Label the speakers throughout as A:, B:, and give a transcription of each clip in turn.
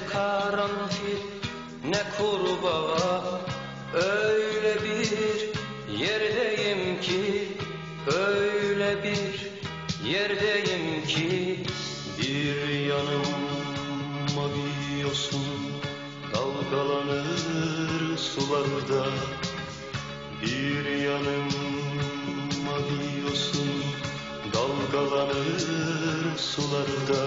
A: ne karanfil ne kurbağa. Öyle bir yerdeyim ki öyle bir yerdeyim ki. Bir yanım mavi yosun dalgalanır sularda. Bir yanım mavi yosun dalgalanır sularda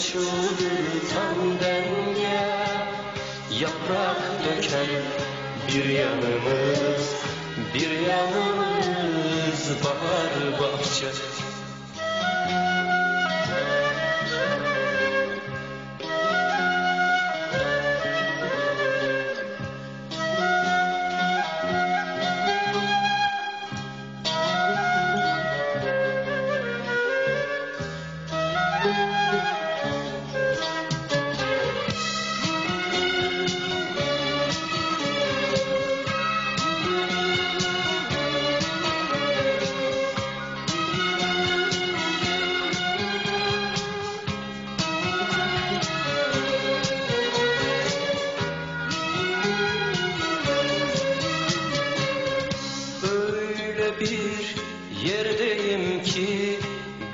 A: Bu ne çıldırtan denge Yaprak döker bir yanımız Bir yanımız bahar bahçe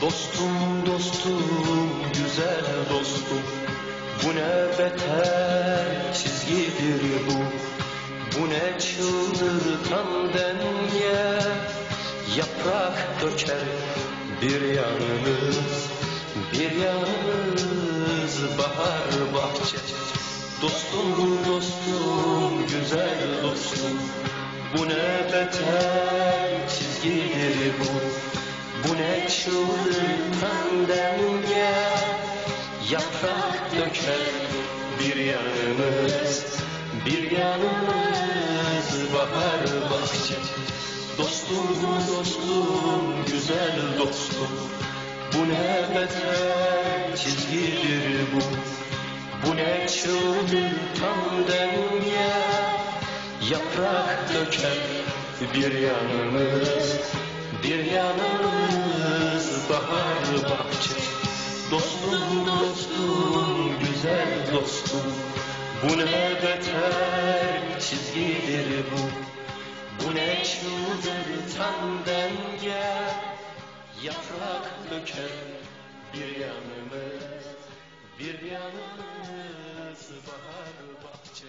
A: Dostum dostum güzel dostum. Bu ne beter çizgidir bu. Bu ne çıldırtan denge. Yaprak döker bir yanımız Bir yanımız bahar bahçe. Dostum dostum güzel dostum. Bu ne beter çizgidir bu Çıldırtan denge Yaprak döker bir yanımız Bir yanımız bahar bahçe. Dostum dostum güzel dostum Bu ne beter çizgidir bu? Bu ne çıldırtan denge Yaprak döker bir yanımız Bir yanımız Dostum güzel dostum. Bu ne beter çizgidir bu. Bu ne çıldırtan denge. Yaprak döker bir yanımız Bir yanımız bahar bahçe